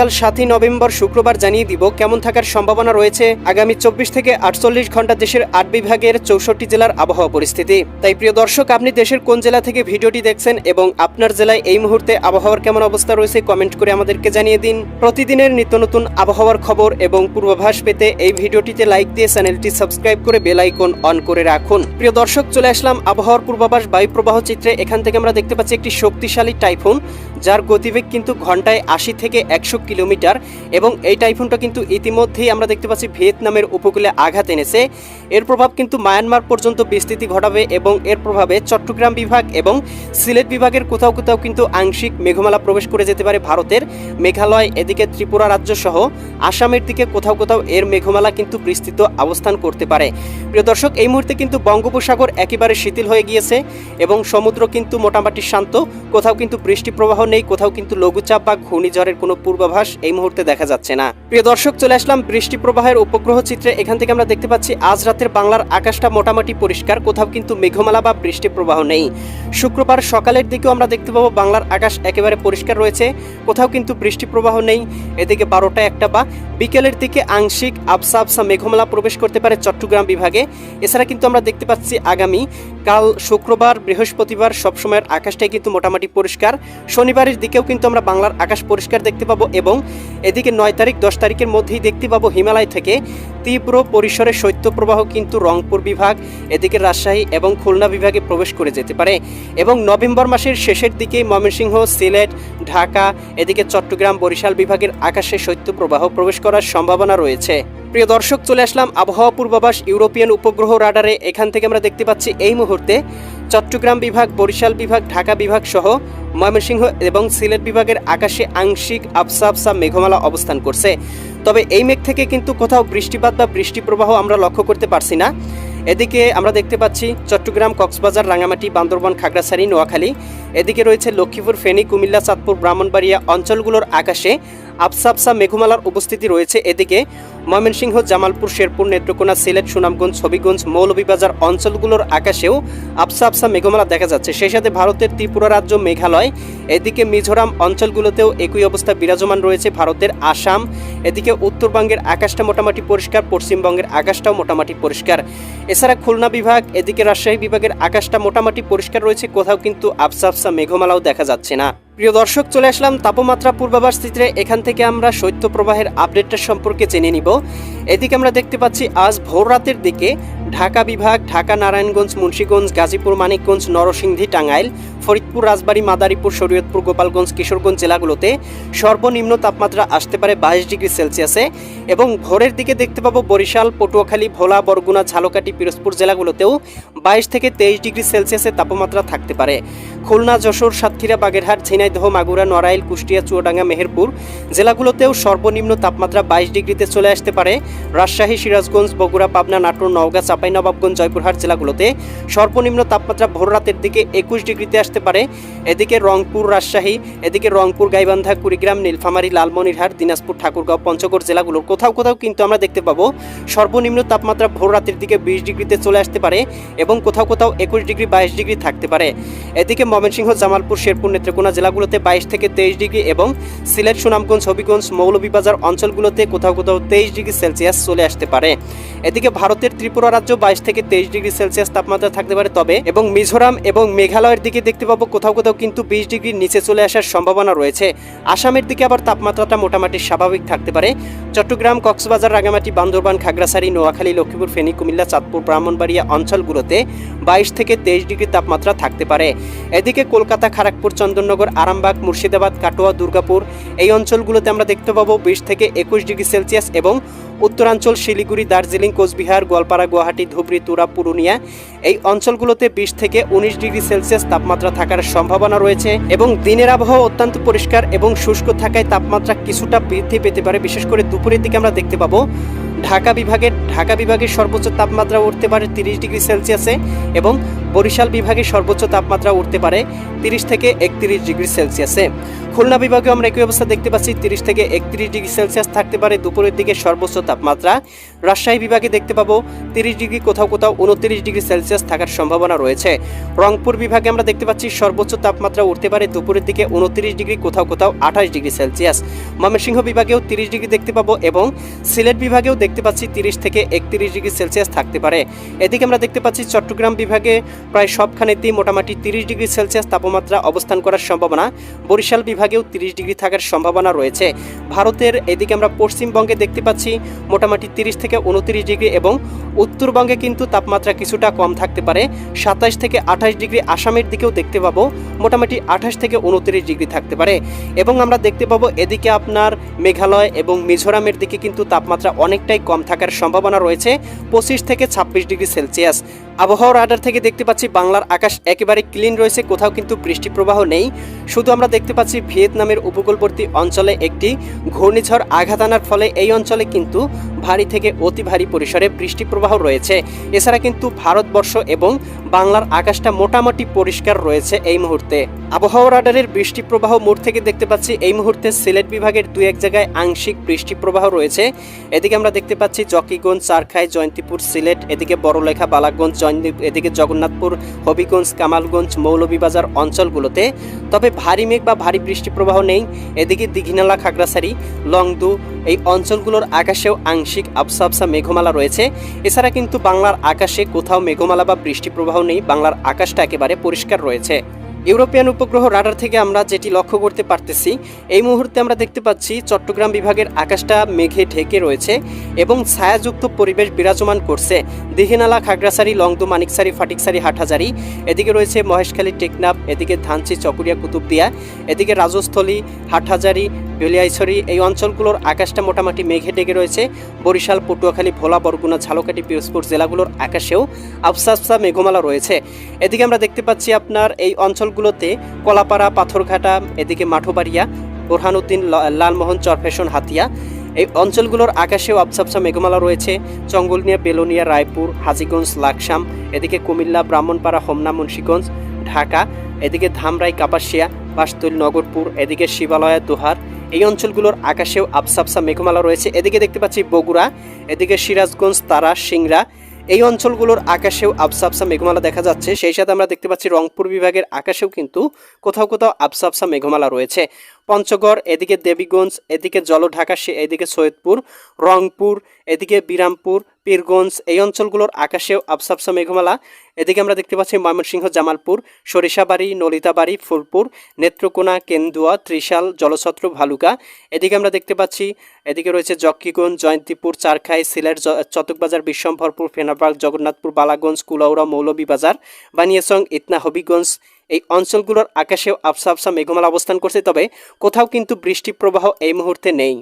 আগামীকাল সাতই নভেম্বর শুক্রবার জানিয়ে দিব কেমন থাকার সম্ভাবনা রয়েছে আগামী চব্বিশ থেকে আটচল্লিশ ঘণ্টা দেশের আট বিভাগের চৌষট্টি জেলার আবহাওয়া পরিস্থিতি। তাই প্রিয় দর্শক, আপনি দেশের কোন জেলা থেকে ভিডিওটি দেখছেন এবং আপনার জেলায় এই মুহূর্তে আবহাওয়ার কেমন অবস্থা রয়েছে কমেন্ট করে আমাদেরকে জানিয়ে দিন। প্রতিদিনের নিত্য নতুন আবহাওয়ার খবর এবং পূর্বাভাস পেতে এই ভিডিওটিতে লাইক দিয়ে চ্যানেলটি সাবস্ক্রাইব করে বেল আইকন অন করে রাখুন। প্রিয় দর্শক, চলে আসলাম আবহাওয়ার পূর্বাভাস বায়ু প্রবাহ চিত্রে। এখান থেকে আমরা দেখতে পাচ্ছি একটি শক্তিশালী টাইফুন, যার গতিবেগ কিন্তু ঘন্টায় আশি থেকে একশো কিলোমিটার এবং এই টাইফুনটা কিন্তু ইতিমধ্যেই আমরা দেখতে পাচ্ছি ভিয়েতনামের উপকূলে আঘাত এনেছে। এর প্রভাব কিন্তু মায়ানমার পর্যন্ত বিস্তৃতি ঘটাবে এবং এর প্রভাবে চট্টগ্রাম বিভাগ এবং সিলেট বিভাগের কোথাও কোথাও কিন্তু আংশিক মেঘমালা প্রবেশ করে যেতে পারে ভারতের মেঘালয়, এদিকে ত্রিপুরা রাজ্য সহ আসামের দিকে কোথাও কোথাও এর মেঘমালা কিন্তু বিস্তৃত অবস্থান করতে পারে। প্রিয় দর্শক, এই মুহূর্তে কিন্তু বঙ্গোপসাগর একেবারে শিথিল হয়ে গিয়েছে এবং সমুদ্র কিন্তু মোটামুটি শান্ত, কোথাও কিন্তু বৃষ্টি প্রবাহ নেই, কোথাও কিন্তু লঘুচাপ বা ঘূর্ণিঝড়ের কোনো পূর্বাভাস এই মুহূর্তে দেখা যাচ্ছে না। প্রিয় দর্শক, চলে আসলাম বৃষ্টি প্রবাহের উপগ্রহ চিত্রে। এখান থেকে আমরা দেখতে পাচ্ছি, আজ রাতের বাংলার আকাশটা মোটামুটি পরিষ্কার। কোথাও কিন্তু মেঘমালা বা বৃষ্টি প্রবাহ নেই। শুক্রবার সকালের দিকেও আমরা দেখতে পাবো, বাংলার আকাশ একেবারে পরিষ্কার রয়েছে। কোথাও কিন্তু বৃষ্টি প্রবাহ নেই। এদিকে বারোটা একটা বা বিকেলের দিকে আংশিক আবসা আবসা মেঘমালা প্রবেশ করতে পারে চট্টগ্রাম বিভাগে। এছাড়া কিন্তু আমরা দেখতে পাচ্ছি, আগামী কাল শুক্রবার, বৃহস্পতিবার সবসময়ের আকাশটাই কিন্তু মোটামুটি পরিষ্কার। শনিবারের দিকেও কিন্তু আমরা বাংলার আকাশ পরিষ্কার দেখতে পাবো এবং এদিকে নয় তারিখ, দশ তারিখের মধ্যেই দেখতে পাবো হিমালয় থেকে তীব্র পরিসরে শৈত্যপ্রবাহ কিন্তু রংপুর বিভাগ, এদিকে রাজশাহী এবং খুলনা বিভাগে প্রবেশ করে যেতে পারে। এবং নভেম্বর মাসের শেষের দিকে ময়মনসিংহ, সিলেট, ঢাকা, এদিকে চট্টগ্রাম, বরিশাল বিভাগের আকাশে শৈত্যপ্রবাহ প্রবেশ করার সম্ভাবনা রয়েছে। প্রিয় দর্শক, চলে আসলাম আবহাওয়া পূর্বাভাস ইউরোপিয়ান উপগ্রহ রাডারে। এখান থেকে আমরা দেখতে পাচ্ছি এই মুহূর্তে চট্টগ্রাম বিভাগ, বরিশাল বিভাগ, ঢাকা বিভাগ সহ ময়মনসিংহ এবং সিলেট বিভাগের আকাশে আংশিক আবসা আবসা মেঘমালা অবস্থান করছে। তবে এই মেঘ থেকে কিন্তু কোথাও বৃষ্টিপাত বা বৃষ্টি প্রবাহ আমরা লক্ষ্য করতে পারছি না। এদিকে আমরা দেখতে পাচ্ছি চট্টগ্রাম, কক্সবাজার রাঙামাটি বান্দরবান, খাগড়াছড়ি, নোয়াখালী। এদিকে রয়েছে লক্ষ্মীপুর, ফেনী, কুমিল্লা, চাঁদপুর, ব্রাহ্মণবাড়িয়া অঞ্চলগুলোর আকাশে আবসা আবসা মেঘমালার উপস্থিতি রয়েছে। এদিকে ময়মনসিংহ, জামালপুর, শেরপুর, নেত্রকোনা, সিলেট, সুনামগঞ্জ, হবিগঞ্জ, মৌলভীবাজার অঞ্চলগুলোর আকাশেও আবসা আবসা মেঘমালা দেখা যাচ্ছে। সেই সাথে ভারতের ত্রিপুরা রাজ্য মেঘালয়, এদিকে মিজোরাম অঞ্চলগুলোতেও একই অবস্থা বিরাজমান রয়েছে ভারতের। আসাম, এদিকে উত্তরবঙ্গের আকাশটা মোটামুটি পরিষ্কার, পশ্চিমবঙ্গের আকাশটাও মোটামুটি পরিষ্কার। এছাড়া খুলনা বিভাগ, এদিকে রাজশাহী বিভাগের আকাশটা মোটামুটি পরিষ্কার রয়েছে, কোথাও কিন্তু আবসা আবসা মেঘমালাও দেখা যাচ্ছে না। প্রিয় দর্শক, চলে আসলাম তাপমাত্রা পূর্বাভাস চিত্রে। এখান থেকে আমরা শৈত্যপ্রবাহের আপডেটটা সম্পর্কে জেনে নিব। এদিকে আমরা দেখতে পাচ্ছি, আজ ভোর রাতের দিকে ঢাকা বিভাগ, ঢাকা নারায়ণগঞ্জ, মুন্সীগঞ্জ, গাজীপুর, মানিকগঞ্জ, নরসিংদী, টাঙ্গাইল, ফরিদপুর, রাজবাড়ী, মাদারীপুর, শরীয়তপুর, গোপালগঞ্জ, কিশোরগঞ্জ জেলাগুলোতে সর্বনিম্ন তাপমাত্রা আসতে পারে বাইশ ডিগ্রি সেলসিয়াসে এবং ভোরের দিকে দেখতে পাবো বরিশাল, পটুয়াখালী, ভোলা, বরগুনা, ঝালকাঠি, পিরোজপুর জেলাগুলোতেও বাইশ থেকে তেইশ ডিগ্রি সেলসিয়াসের তাপমাত্রা থাকতে পারে। খুলনা, যশোর, সাতক্ষীরা, বাগেরহাট, ঝিনাইদহ, মাগুরা, নড়াইল, কুষ্টিয়া, চুয়াডাঙ্গা, মেহেরপুর জেলাগুলোতেও সর্বনিম্ন তাপমাত্রা বাইশ ডিগ্রিতে চলে আসতে পারে রাজশাহী, সিরাজগঞ্জ, বগুড়া, পাবনা, নাটোর, নওগাঁ চাঁপাইনবাবগঞ্জ জয়পুরহাট জেলাগুলোতে সর্বনিম্ন তাপমাত্রা ভোর রাতের দিকে একুশ ডিগ্রিতে আসতে পারে। এদিকে রংপুর, রাজশাহী, এদিকে রংপুর, গাইবান্ধা, কুড়িগ্রাম, নীলফামারী, লালমনিরহাট, দিনাজপুর, ঠাকুরগাঁও, পঞ্চগড় জেলাগুলোর কোথাও কোথাও কিন্তু আমরা দেখতে পাবো সর্বনিম্ন তাপমাত্রা ভোর রাতের দিকে বিশ ডিগ্রিতে চলে আসতে পারে এবং কোথাও কোথাও একুশ ডিগ্রি, বাইশ ডিগ্রি থাকতে পারে। এদিকে ময়মনসিংহ, জামালপুর, শেরপুর, নেত্রকোনা জেলাগুলোতে বাইশ থেকে তেইশ ডিগ্রি এবং সিলেট, সুনামগঞ্জ, হবিগঞ্জ, মৌলভীবাজার অঞ্চলগুলোতে কোথাও কোথাও তেইশ ডিগ্রি সেলসিয়াস চলে আসতে পারে। এদিকে ভারতের ত্রিপুরা রাজ্য বাইশ থেকে তেইশ ডিগ্রি সেলসিয়াস তাপমাত্রা থাকতে পারে। তবে এবং মিজোরাম এবং মেঘালয়ের দিকে দেখতে পাবো কোথাও কোথাও কিন্তু বিশ ডিগ্রির নিচে চলে আসার সম্ভাবনা রয়েছে। আসামের দিকে আবার তাপমাত্রাটা মোটামুটি স্বাভাবিক থাকতে পারে। চট্টগ্রাম, কক্সবাজার রাঙামাটি বান্দরবান, খাগড়াছড়ি, নোয়াখালী, লক্ষ্মীপুর, ফেনী, কুমিল্লা, চাঁদপুর, ব্রাহ্মণবাড়িয়া অঞ্চলগুলোতে বাইশ থেকে তেইশ ডিগ্রি তাপমাত্রা থাকতে পারে। এদিকে কলকাতা খড়গপুর চন্দননগর, আরামবাগ, মুর্শিদাবাদ, কাটোয়া, দুর্গাপুর এই অঞ্চলগুলোতে আমরা দেখতে পাবো বিশ থেকে একুশ ডিগ্রি সেলসিয়াস এবং উত্তরাঞ্চল, শিলিগুড়ি, দার্জিলিং, কোচবিহার, গোয়ালপাড়া, গুয়াহাটি, ধুবড়ি, তুরা, পুরুলিয়া এই অঞ্চলগুলোতে বিশ থেকে উনিশ ডিগ্রি সেলসিয়াস তাপমাত্রা থাকার সম্ভাবনা রয়েছে এবং দিনের আবহাওয়া অত্যন্ত পরিষ্কার এবং শুষ্ক থাকায় তাপমাত্রা কিছুটা বৃদ্ধি পেতে পারে। বিশেষ করে দুপুরের দিকে আমরা দেখতে পাবো, ঢাকা বিভাগের ঢাকা বিভাগের সর্বোচ্চ তাপমাত্রা উঠতে পারে তিরিশ ডিগ্রি সেলসিয়াসে এবং বরিশাল বিভাগে সর্বোচ্চ তাপমাত্রা উঠতে পারে তিরিশ থেকে একত্রিশ ডিগ্রি সেলসিয়াসে। খুলনা বিভাগেও আমরা একই অবস্থা দেখতে পাচ্ছি, তিরিশ থেকে একত্রিশ ডিগ্রি সেলসিয়াস থাকতে পারে দুপুরের দিকে সর্বোচ্চ তাপমাত্রা। রাজশাহী বিভাগে দেখতে পাবো তিরিশ ডিগ্রি, কোথাও কোথাও উনত্রিশ ডিগ্রি সেলসিয়াস থাকার সম্ভাবনা রয়েছে। রংপুর বিভাগে আমরা দেখতে পাচ্ছি সর্বোচ্চ তাপমাত্রা উঠতে পারে দুপুরের দিকে উনত্রিশ ডিগ্রি, কোথাও কোথাও আঠাশ ডিগ্রি সেলসিয়াস। ময়মনসিংহ বিভাগেও তিরিশ ডিগ্রি দেখতে পাবো এবং সিলেট বিভাগেও দেখতে পাচ্ছি তিরিশ থেকে একত্রিশ ডিগ্রি সেলসিয়াস থাকতে পারে। এদিকে আমরা দেখতে পাচ্ছি চট্টগ্রাম বিভাগে প্রায় সবখানেতেই মোটামুটি তিরিশ ডিগ্রি সেলসিয়াস তাপমাত্রা অবস্থান করার সম্ভাবনা। বরিশাল বিভাগেও তিরিশ ডিগ্রি থাকার সম্ভাবনা রয়েছে। ভারতের এদিকে আমরা পশ্চিমবঙ্গে দেখতে পাচ্ছি মোটামুটি তিরিশ থেকে উনত্রিশ ডিগ্রি এবং উত্তরবঙ্গে কিন্তু তাপমাত্রা কিছুটা কম থাকতে পারে। সাতাশ থেকে আঠাশ ডিগ্রি আসামের দিকেও দেখতে পাবো, মোটামুটি আঠাশ থেকে উনত্রিশ ডিগ্রি থাকতে পারে। এবং আমরা দেখতে পাবো এদিকে আপনার মেঘালয় এবং মিজোরামের দিকে কিন্তু তাপমাত্রা অনেকটাই কম থাকার সম্ভাবনা রয়েছে, পঁচিশ থেকে ছাব্বিশ ডিগ্রি সেলসিয়াস। আবহাওয়ার রাডার থেকে দেখতে পাচ্ছি, বাংলার আকাশ একেবারে ক্লিন রয়েছে, কোথাও কিন্তু বৃষ্টি প্রবাহ নেই। শুধু আমরা দেখতে পাচ্ছি ভিয়েতনামের উপকূলবর্তী অঞ্চলে একটি ঘূর্ণিঝড় আঘাত আনার ফলে এই অঞ্চলে কিন্তু ভারী থেকে অতি ভারী পরিসরে বৃষ্টি প্রবাহ রয়েছে। এছাড়া কিন্তু ভারতবর্ষ এবং বাংলার আকাশটা মোটামুটি পরিষ্কার রয়েছে এই মুহূর্তে। আবহাওয়া রাডারের বৃষ্টি প্রবাহ মোড় থেকে দেখতে পাচ্ছি, এই মুহূর্তে সিলেট বিভাগের দু এক জায়গায় আংশিক বৃষ্টি প্রবাহ রয়েছে। এদিকে আমরা দেখতে পাচ্ছি, জকিগঞ্জ, চারখাই, জয়ন্তীপুর, সিলেট, এদিকে বড়লেখা বালাগঞ্জ এদিকে জগন্নাথপুর, হবিগঞ্জ, কামালগঞ্জ, মৌলভীবাজার অঞ্চলগুলোতে। তবে ভারী মেঘ বা ভারী বৃষ্টি প্রবাহ নেই। এদিকে দিঘিনালা, খাগড়াছড়ি, লংদু এই অঞ্চলগুলোর আকাশেও আংশিক আবসা আবসা মেঘমালা রয়েছে। এছাড়া কিন্তু বাংলার আকাশে কোথাও মেঘমালা বা বৃষ্টি প্রবাহ নেই। বাংলার আকাশটা একেবারে পরিষ্কার রয়েছে। ইউরোপিয়ান উপগ্রহ রাডার থেকে আমরা যেটি লক্ষ্য করতে পারতেছি, এই মুহূর্তে আমরা দেখতে পাচ্ছি চট্টগ্রাম বিভাগের আকাশটা মেঘে ঢেকে রয়েছে এবং ছায়াযুক্ত পরিবেশ বিরাজমান করছে। দিঘিনালা, খাগড়াছড়ি, লংদু মানিকসারি ফাটিকসারি হাটহাজারি, এদিকে রয়েছে মহেশখালী, টেকনাফ, এদিকে ধানচি, চকুরিয়া, কুতুবদিয়া, এদিকে রাজস্থলী, হাটহাজারি, বেলিয়াইছড়ি, এই অঞ্চলগুলোর আকাশটা মোটামুটি মেঘে ঢেকে রয়েছে। বরিশাল, পটুয়াখালী, ভোলা, বরগুনা, ঝালকাঠি, পিরোজপুর জেলাগুলোর আকাশেও আফসা আফসা মেঘমালা রয়েছে। এদিকে আমরা দেখতে পাচ্ছি আপনার এই অঞ্চলগুলোতে কলাপাড়া, পাথরঘাটা, এদিকে মাঠোবাড়িয়া, বোরহানুদ্দিন লালমোহন চরফেশন হাতিয়া। এই অঞ্চলগুলোর আকাশেও আবসাবসা মেঘমালা রয়েছে। চঙ্গলনিয়া, বেলোনিয়া, রায়পুর, হাজিগঞ্জ, লাকসাম, এদিকে কুমিল্লা, ব্রাহ্মণপাড়া, হোমনা, মুন্সীগঞ্জ, ঢাকা, এদিকে ধামরাই, কাপাসিয়া, বাসতুল, নগরপুর, এদিকে শিবালয়া, দোহার। এই অঞ্চলগুলোর আকাশেও আবসাবসা মেঘমালা রয়েছে। এদিকে দেখতে পাচ্ছি বগুড়া, এদিকে সিরাজগঞ্জ, তারা, সিংড়া এই অঞ্চলগুলোর আকাশেও আবসা আবসা মেঘমালা দেখা যাচ্ছে। সেই সাথে আমরা দেখতে পাচ্ছি রংপুর বিভাগের আকাশেও কিন্তু কোথাও কোথাও আবসা আবসা মেঘমালা রয়েছে। পঞ্চগড়, এদিকে দেবীগঞ্জ, এদিকে জলঢাকা সে- এদিকে সৈয়দপুর, রংপুর, এদিকে বিরামপুর, পীরগঞ্জ, এই অঞ্চলগুলোর আকাশেও আবসা আবসা মেঘমালা। এদিকে আমরা দেখতে পাচ্ছি ময়মনসিংহ, জামালপুর, সরিষাবাড়ি, নলিতাবাড়ি, ফুলপুর, নেত্রকোনা, কেন্দুয়া, ত্রিশাল, জলছত্র, ভালুকা। এদিকে আমরা দেখতে পাচ্ছি, এদিকে রয়েছে জক্কিগঞ্জ জয়ন্তীপুর, চারখাই, সিলেট চতকবাজার, বিশ্বম্ভরপুর, ফেনাবাগ, জগন্নাথপুর, বালাগঞ্জ, কুলাউড়া, মৌলভীবাজার বানিয়াসং ইতনা, হবিগঞ্জ এই অঞ্চলগুলোর আকাশেও আবসা আবসা মেঘমালা অবস্থান করছে, তবে কোথাও কিন্তু বৃষ্টি প্রবাহ এই মুহূর্তে নেই।